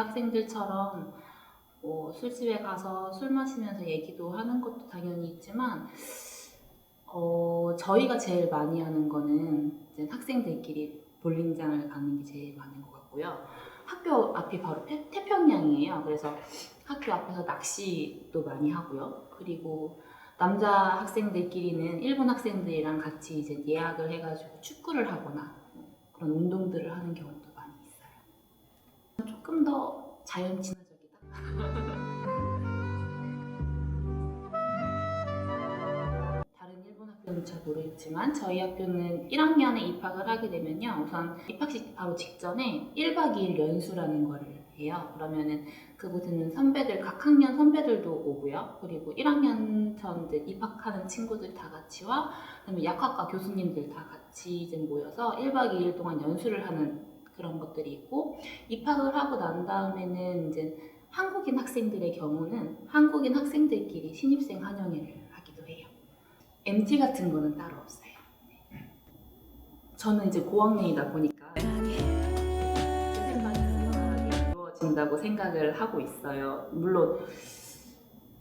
대학생들처럼 뭐 술집에 가서 술 마시면서 얘기도 하는 것도 당연히 있지만 어, 저희가 제일 많이 하는 거는 이제 학생들끼리 볼링장을 가는 게 제일 많은 것 같고요. 학교 앞이 바로 태, 태평양이에요. 그래서 학교 앞에서 낚시도 많이 하고요. 그리고 남자 학생들끼리는 일본 학생들이랑 같이 이제 예약을 해가지고 축구를 하거나 뭐 그런 운동들을 하는 경우도 자연 친화적이다. 다른 일본 학교는 잘 모르겠지만 저희 학교는 1학년에 입학을 하게 되면요. 우선 입학식 바로 직전에 1박 2일 연수라는 거를 해요. 그러면은 그곳에는 선배들, 각 학년 선배들도 오고요. 그리고 1학년 전들 입학하는 친구들 다 같이 와. 그다음에 약학과 교수님들 다 같이 이제 모여서 1박 2일 동안 연수를 하는 그런 것들이 있고 입학을 하고 난 다음에는 이제 한국인 학생들의 경우는 한국인 학생들끼리 신입생 환영회를 하기도 해요. MT 같은 거는 따로 없어요. 네. 저는 이제 고학년이다 보니까 이루어진다고 생각을 하고 있어요. 물론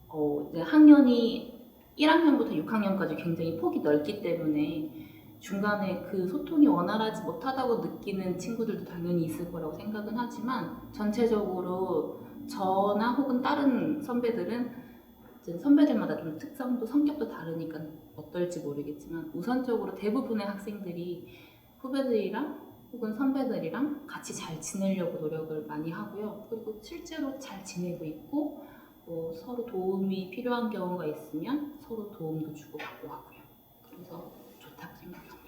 어, 학년이 1학년부터 6학년까지 굉장히 폭이 넓기 때문에 중간에 그 소통이 원활하지 못하다고 느끼는 친구들도 당연히 있을 거라고 생각은 하지만 전체적으로 저나 혹은 다른 선배들은 선배들마다 좀 특성도 성격도 다르니까 어떨지 모르겠지만 우선적으로 대부분의 학생들이 후배들이랑 혹은 선배들이랑 같이 잘 지내려고 노력을 많이 하고요. 그리고 실제로 잘 지내고 있고 뭐 서로 도움이 필요한 경우가 있으면 서로 도움도 주고받고 하고요. 부탁드립니다.